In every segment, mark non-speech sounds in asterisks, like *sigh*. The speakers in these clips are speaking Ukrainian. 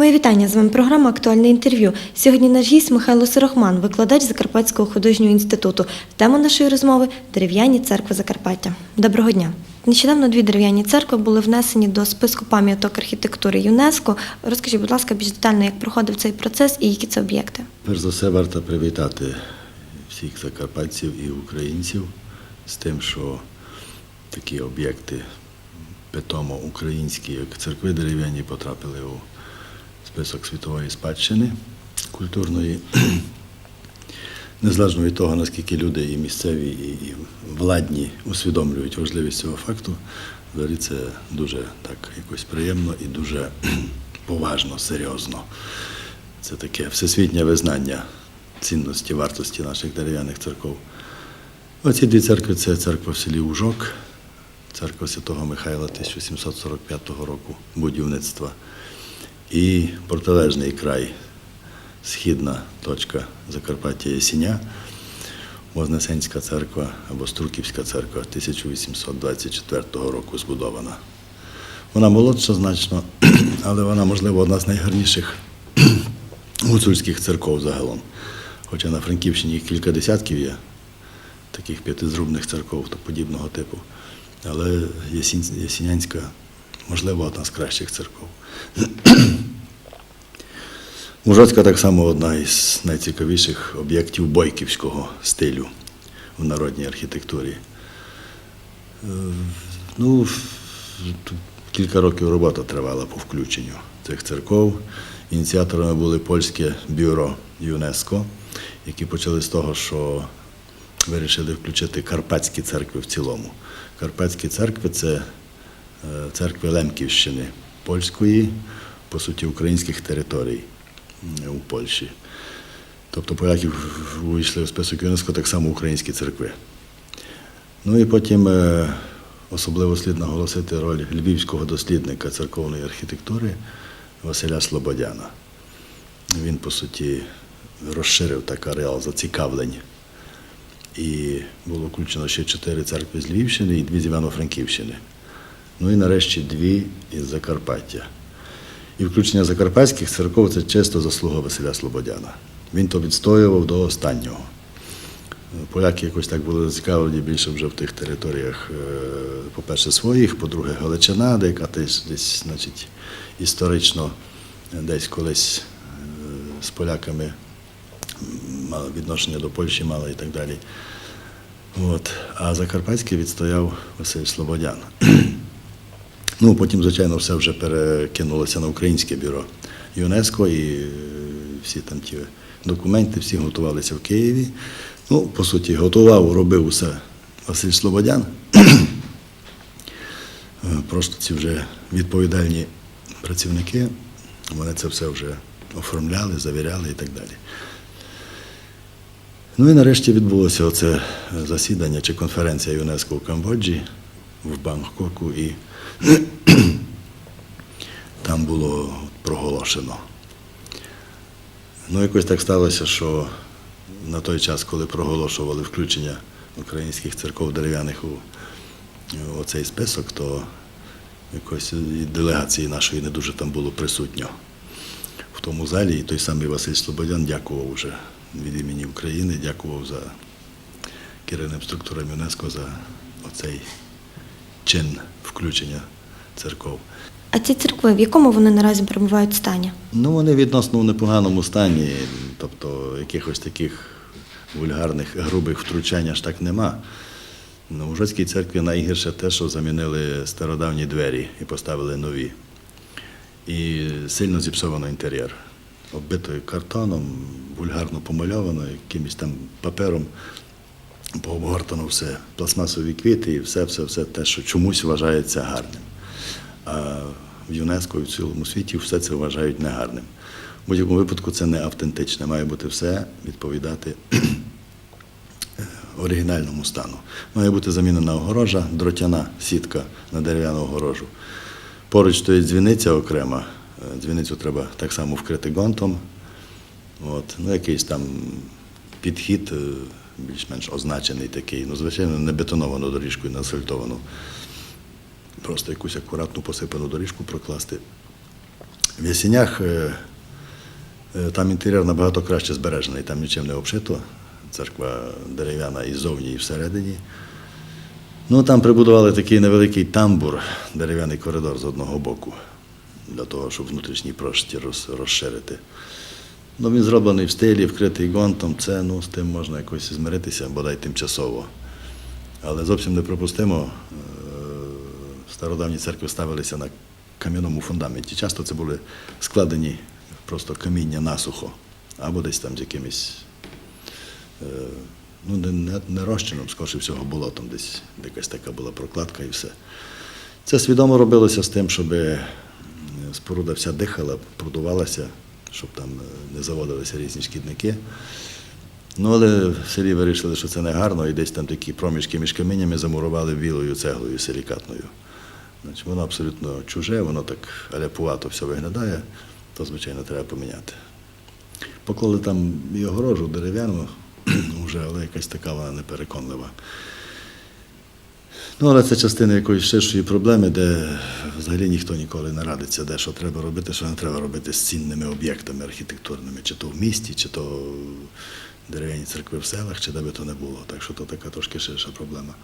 Моє вітання з вами програма Актуальне інтерв'ю. Сьогодні наш гість Михайло Сирохман, викладач Закарпатського художнього інституту. Тема нашої розмови дерев'яні церкви Закарпаття. Доброго дня. Нещодавно дві дерев'яні церкви були внесені до списку пам'яток архітектури ЮНЕСКО. Розкажіть, будь ласка, більш детально, як проходив цей процес і які це об'єкти. Перш за все, варто привітати всіх закарпатців і українців з тим, що такі об'єкти питомо українські, як церкви дерев'яні, потрапили у список світової спадщини культурної. *clears throat* Незалежно від того, наскільки люди і місцеві, і владні усвідомлюють важливість цього факту, взагалі це дуже так якось приємно і дуже *clears throat* поважно, серйозно. Це таке всесвітнє визнання цінності, вартості наших дерев'яних церков. Оці дві церкви це церква в селі Ужок, церква Святого Михайла 1745 року будівництва і протилежний край, східна точка Закарпаття Єсіня, Вознесенська церква або Струківська церква 1824 року збудована. Вона молодша значно, *clears throat* але вона, можливо, одна з найгарніших *clears throat* гуцульських церков загалом. Хоча на Франківщині їх кілька десятків є, таких п'ятизрубних церков подібного типу. Але Ясінянська, можливо, одна з кращих церков. *clears throat* Ужоцька так само одна із найцікавіших об'єктів бойківського стилю в народній архітектурі. Е, Ну, кілька років робота тривала по включенню цих церков. Ініціаторами були польське бюро ЮНЕСКО, які почали з того, що вирішили включити карпатські церкви в цілому. Карпатські церкви це церкви Лемківщини польської, по суті, українських територій у Польщі. Тобто поляки в- увійшли в список ЮНЕСКО так само українські церкви. Ну і потім е, особливо слід наголосити роль львівського дослідника церковної архітектури Василя Слободяна. Він, по суті, розширив так ареал зацікавлень. І було включено ще чотири церкви з Львівщини і дві з Івано-Франківщини. Ну і нарешті дві із Закарпаття. І включення закарпатських церков це чисто заслуга Василя Слободяна. Він то відстоював до останнього. Поляки якось так були зацікавлені більше вже в тих територіях, е, по-перше, своїх, по-друге, Галичина, де яка десь, значить, історично десь колись е, з поляками мала відношення до Польщі мала і так далі. От. А Закарпатський відстояв Василь Слободян. Ну, потім, звичайно, все вже перекинулося на українське бюро ЮНЕСКО і е, всі там ті документи, всі готувалися в Києві. Ну, по суті, готував, робив усе Василь Слободян. Е, Просто ці вже відповідальні працівники, вони це все вже оформляли, завіряли і так далі. Ну і нарешті відбулося оце засідання чи конференція ЮНЕСКО в Камбоджі, в Бангкоку, і *clears throat* там було проголошено. Ну, якось так сталося, що на той час, коли проголошували включення українських церков дерев'яних у цей список, то якось делегації нашої не дуже там було присутньо в тому залі. І той самий Василь Слободян дякував вже від імені України, дякував за керівним структурам ЮНЕСКО за оцей чин включення церков. А ці церкви, в якому вони наразі перебувають стані? Ну, вони відносно в непоганому стані, тобто якихось таких вульгарних, грубих втручань аж так нема. Ну, у Ужоцькій церкві найгірше те, що замінили стародавні двері і поставили нові. І сильно зіпсовано інтер'єр. Оббито картоном, вульгарно помальовано, якимось там папером пообгортано все, пластмасові квіти і все, все, все те, що чомусь вважається гарним. А в ЮНЕСКО і в цілому світі все це вважають негарним. В будь-якому випадку це не автентичне. Має бути все відповідати *clears throat* оригінальному стану. Має бути замінена огорожа, дротяна сітка на дерев'яну огорожу. Поруч стоїть дзвіниця окрема. Дзвіницю треба так само вкрити ґрунтом. От. Ну, якийсь там підхід, е, більш-менш означений такий. Ну, звичайно, не бетоновану доріжку і не асфальтовану. Просто якусь акуратну посипану доріжку прокласти. В Ясінях е, е, там інтер'єр набагато краще збережений, там нічим не обшито. Церква дерев'яна і ззовні, і всередині. Ну, там прибудували такий невеликий тамбур, дерев'яний коридор з одного боку, для того, щоб внутрішній простір розширити. Ну, він зроблений в стилі, вкритий гонтом, це ну, з тим можна якось змиритися, бодай тимчасово. Але зовсім неприпустимо, е, стародавні церкви ставилися на кам'яному фундаменті. Часто це були складені просто каміння насухо, або десь там з якимись е, ну, не, не, розчином, скоріше всього, болотом, десь якась така була прокладка і все. Це свідомо робилося з тим, щоб е, споруда вся дихала, продувалася, щоб там е, не заводилися різні шкідники. Ну, але в селі вирішили, що це не гарно, і десь там такі проміжки між каміннями замурували білою цеглою силікатною. Значить, воно абсолютно чуже, воно так аляпувато все виглядає, то, звичайно, треба поміняти. Поклали там і огорожу дерев'яну, *clears throat* вже, але якась така вона непереконлива. Ну, але це частина якоїсь ширшої проблеми, де взагалі ніхто ніколи не радиться, де що треба робити, що не треба робити з цінними об'єктами архітектурними, чи то в місті, чи то дерев'яні церкви в селах, чи де би то не було. Так що то така трошки ширша проблема.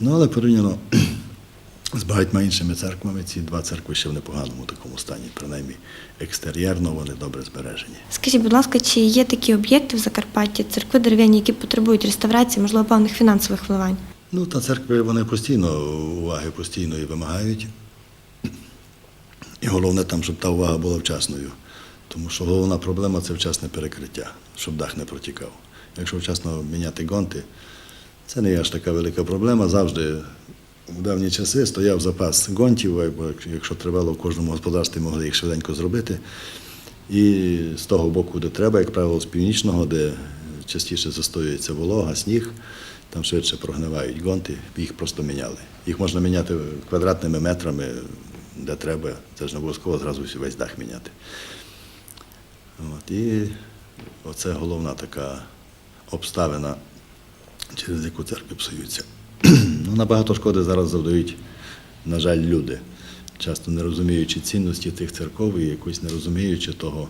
Ну, але порівняно *clears throat* з багатьма іншими церквами, ці два церкви ще в непоганому такому стані, принаймні екстер'єрно вони добре збережені. Скажіть, будь ласка, чи є такі об'єкти в Закарпатті, церкви дерев'яні, які потребують реставрації, можливо, певних фінансових вливань? Ну, та церкви вони постійно уваги постійно і вимагають. І головне там, щоб та увага була вчасною. Тому що головна проблема це вчасне перекриття, щоб дах не протікав. Якщо вчасно міняти гонти, це не є аж така велика проблема. Завжди в давні часи стояв запас гонтів, або якщо тривало в кожному господарстві, могли їх швиденько зробити. І з того боку, де треба, як правило, з північного, де частіше застоюється волога, сніг, там швидше прогнивають гонти, їх просто міняли. Їх можна міняти квадратними метрами, де треба. Це ж не обов'язково зразу весь дах міняти. От, і оце головна така обставина, через яку церкви псуються. *clears throat* ну, набагато шкоди зараз завдають, на жаль, люди, часто не розуміючи цінності тих церков і якось не розуміючи того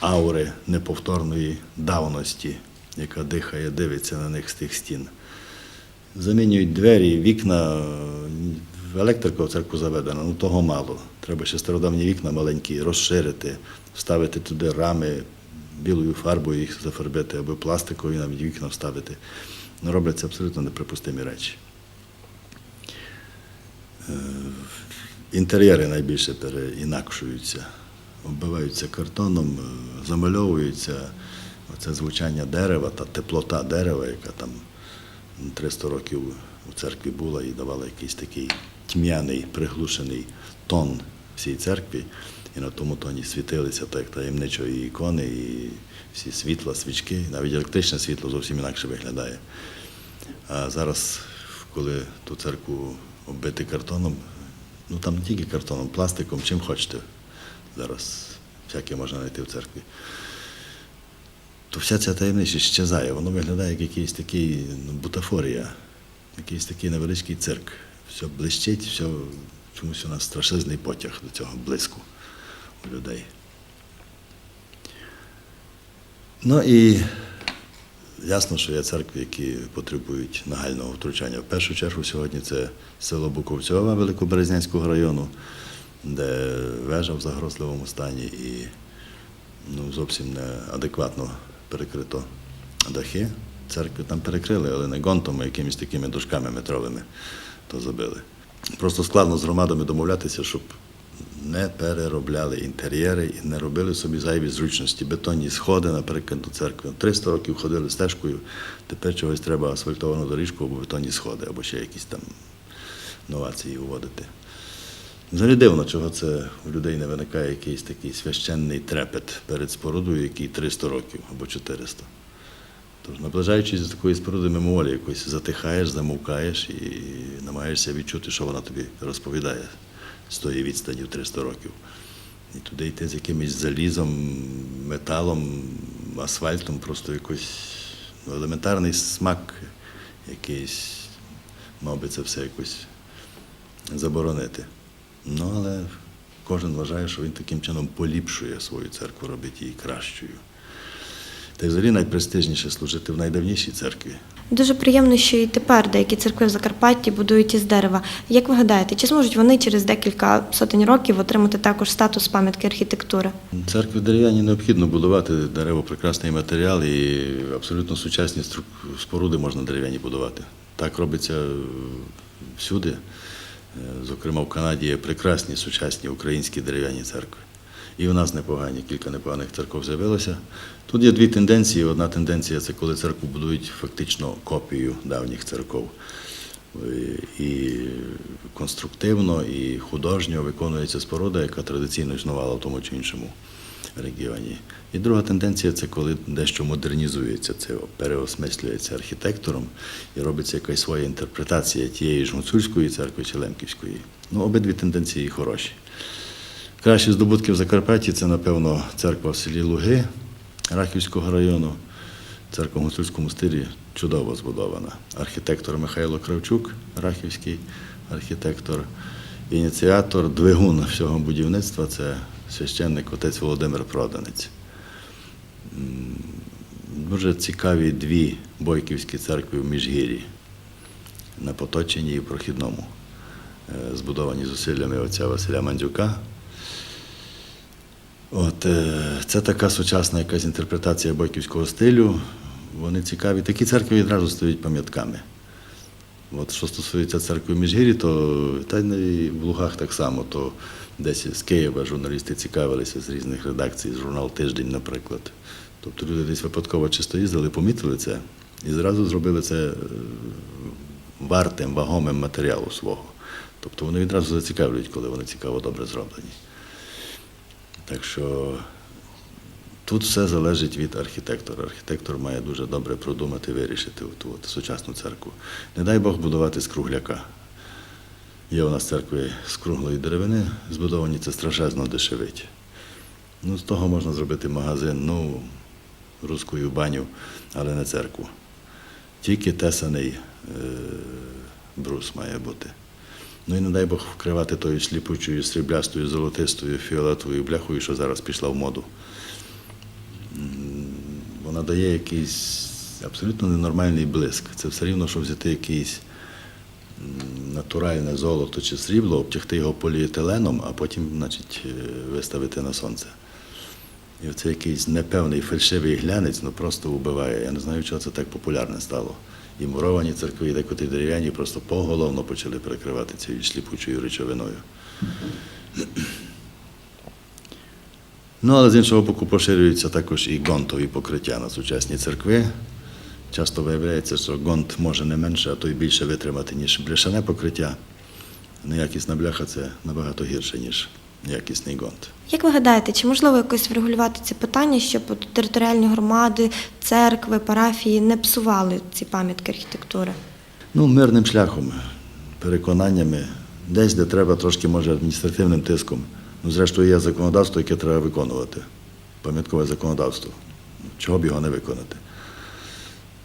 аури неповторної давності, яка дихає, дивиться на них з тих стін. Замінюють двері, вікна, електрика в церкву заведена, ну того мало. Треба ще стародавні вікна маленькі розширити, вставити туди рами, білою фарбою їх зафарбити, або пластикові навіть вікна вставити. Ну, робляться абсолютно неприпустимі речі. Е, Інтер'єри найбільше переінакшуються, оббиваються картоном, е, замальовуються. Оце звучання дерева та теплота дерева, яка там 300 років у церкві була і давала якийсь такий тьмяний, приглушений тон всій церкві. І на тому тоні світилися так таємничо і ікони, і всі світла, свічки, навіть електричне світло зовсім інакше виглядає. А зараз, коли ту церкву оббити картоном, ну там не тільки картоном, пластиком, чим хочете. Зараз всяке можна знайти в церкві. То вся ця таємниця щезає, воно виглядає як якийсь такий ну, бутафорія, якийсь такий невеличкий цирк. Все блищить, все, чомусь у нас страшезний потяг до цього блиску у людей. Ну і ясно, що є церкви, які потребують нагального втручання. В першу чергу сьогодні це село Буковцьова Великоберезнянського району, де вежа в загрозливому стані і ну, зовсім неадекватно перекрито дахи. Церкви там перекрили, але не гонтом, а якимись такими дошками метровими то забили. Просто складно з громадами домовлятися, щоб не переробляли інтер'єри і не робили собі зайві зручності, бетонні сходи, наприклад, до церкви. 300 років ходили стежкою, тепер чогось треба асфальтовану доріжку або бетонні сходи, або ще якісь там новації вводити. Взагалі дивно, чого це у людей не виникає якийсь такий священний трепет перед спорудою, який 300 років або 400. Тож, наближаючись до такої споруди мимоволі, якось затихаєш, замовкаєш і намагаєшся відчути, що вона тобі розповідає з тої відстані в 300 років. І туди йти з якимось залізом, металом, асфальтом, просто якийсь ну, елементарний смак якийсь, мав би це все якось заборонити. Ну, але кожен вважає, що він таким чином поліпшує свою церкву, робить її кращою. Та й взагалі найпрестижніше служити в найдавнішій церкві. Дуже приємно, що і тепер деякі церкви в Закарпатті будують із дерева. Як ви гадаєте, чи зможуть вони через декілька сотень років отримати також статус пам'ятки архітектури? Церкви дерев'яні необхідно будувати. Дерево прекрасний матеріал і абсолютно сучасні споруди можна дерев'яні будувати. Так робиться всюди. Е, Зокрема, в Канаді є прекрасні сучасні українські дерев'яні церкви. І у нас непогані, кілька непоганих церков з'явилося. Тут є дві тенденції. Одна тенденція це коли церкву будують фактично копію давніх церков. Е, І конструктивно, і художньо виконується споруда, яка традиційно існувала в тому чи іншому регіоні. І друга тенденція це коли дещо модернізується, це переосмислюється архітектором і робиться якась своя інтерпретація тієї ж гуцульської церкви чи Лемківської. Ну, обидві тенденції хороші. Кращі здобутки в Закарпатті це, напевно, церква в селі Луги Рахівського району. Церква в гуцульському стилі чудово збудована. Архітектор Михайло Кравчук, рахівський архітектор, ініціатор, двигун всього будівництва це священник отець Володимир Проданець. Дуже цікаві дві бойківські церкви в Міжгір'ї на Поточині і в Прохідному, е, збудовані зусиллями отця Василя Мандзюка. От, е, це така сучасна якась інтерпретація бойківського стилю. Вони цікаві. Такі церкви відразу стають пам'ятками. От що стосується церкви в Міжгір'ї, то та й в Лугах так само, то десь з Києва журналісти цікавилися з різних редакцій, з журнал Тиждень, наприклад. Тобто люди десь випадково чисто їздили, помітили це і зразу зробили це е, вартим, вагомим матеріалу свого. Тобто вони відразу зацікавлюють, коли вони цікаво добре зроблені. Так що тут все залежить від архітектора. Архітектор має дуже добре продумати, вирішити ту от сучасну церкву. Не дай Бог будувати з кругляка. Є у нас церкви з круглої деревини, збудовані це страшезно дешевить. Ну, з того можна зробити магазин, ну, руську баню, але не церкву. Тільки тесаний е, брус має бути. Ну і не дай Бог вкривати тою сліпучою, сріблястою, золотистою, фіолетовою бляхою, що зараз пішла в моду. Вона дає якийсь абсолютно ненормальний блиск. Це все рівно, що взяти якийсь натуральне золото чи срібло, обтягти його поліетиленом, а потім, значить, е, виставити на сонце. І оце якийсь непевний фальшивий глянець ну, просто вбиває. Я не знаю, чого це так популярне стало. І муровані церкви, і декоти дерев'яні просто поголовно почали перекривати цією сліпучою речовиною. Ну, але з іншого боку, поширюються також і гонтові покриття на сучасні церкви. Часто виявляється, що гонт може не менше, а то й більше витримати, ніж бляшане покриття. Неякісна бляха це набагато гірше, ніж якісний гонт. Як ви гадаєте, чи можливо якось врегулювати ці питання, щоб от територіальні громади, церкви, парафії не псували ці пам'ятки архітектури? Ну, мирним шляхом, переконаннями, десь, де треба трошки, може, адміністративним тиском. Ну, зрештою, є законодавство, яке треба виконувати. Пам'яткове законодавство. Чого б його не виконати?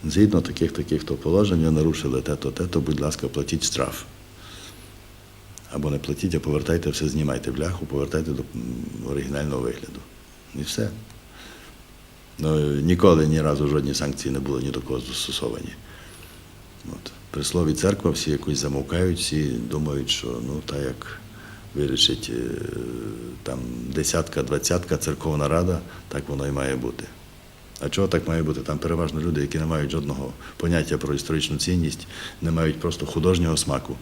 Згідно таких таких то положень, нарушили те-то, те-то, будь ласка, платіть штраф. Або не платіть, а повертайте все, знімайте бляху, повертайте до оригінального вигляду. І все. Ну, ніколи ні разу жодні санкції не були ні до кого застосовані. При слові церква всі якось замовкають, всі думають, що ну та як вирішить е, там десятка, двадцятка церковна рада, так воно і має бути. А чого так має бути? Там переважно люди, які не мають жодного поняття про історичну цінність, не мають просто художнього смаку.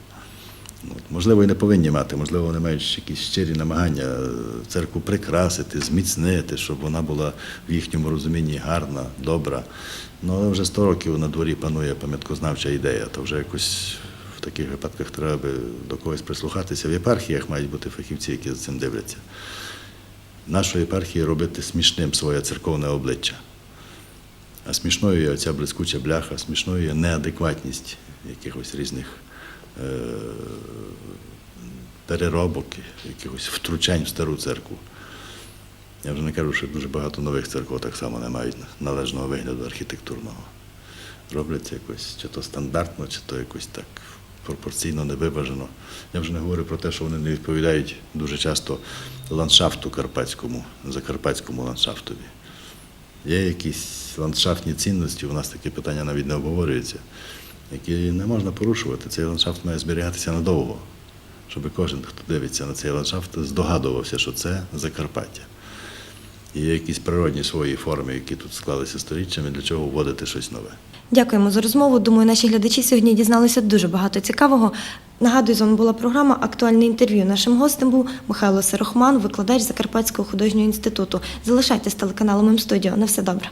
От. Можливо, і не повинні мати, можливо, вони мають якісь щирі намагання е, церкву прикрасити, зміцнити, щоб вона була в їхньому розумінні гарна, добра. Ну, але вже 100 років на дворі панує пам'яткознавча ідея, то вже якось в таких випадках треба би до когось прислухатися. В єпархіях мають бути фахівці, які за цим дивляться. Нашої єпархії робити смішним своє церковне обличчя. А смішною є оця блискуча бляха, смішною є неадекватність якихось різних е, переробок, якихось втручань в стару церкву. Я вже не кажу, що дуже багато нових церков так само не мають належного вигляду архітектурного. Робляться якось чи то стандартно, чи то якось так непропорційно, невиважено. Я вже не говорю про те, що вони не відповідають дуже часто ландшафту карпатському, закарпатському ландшафтові. Є якісь ландшафтні цінності, у нас таке питання навіть не обговорюється, які не можна порушувати. Цей ландшафт має зберігатися надовго, щоб кожен, хто дивиться на цей ландшафт, здогадувався, що це Закарпаття. І є якісь природні свої форми, які тут склалися сторіччями, для чого вводити щось нове. Дякуємо за розмову. Думаю, наші глядачі сьогодні дізналися дуже багато цікавого. Нагадую, з вами була програма Актуальне інтерв'ю. Нашим гостем був Михайло Серохман, викладач Закарпатського художнього інституту. Залишайтесь телеканалом М-студіо. На все добре.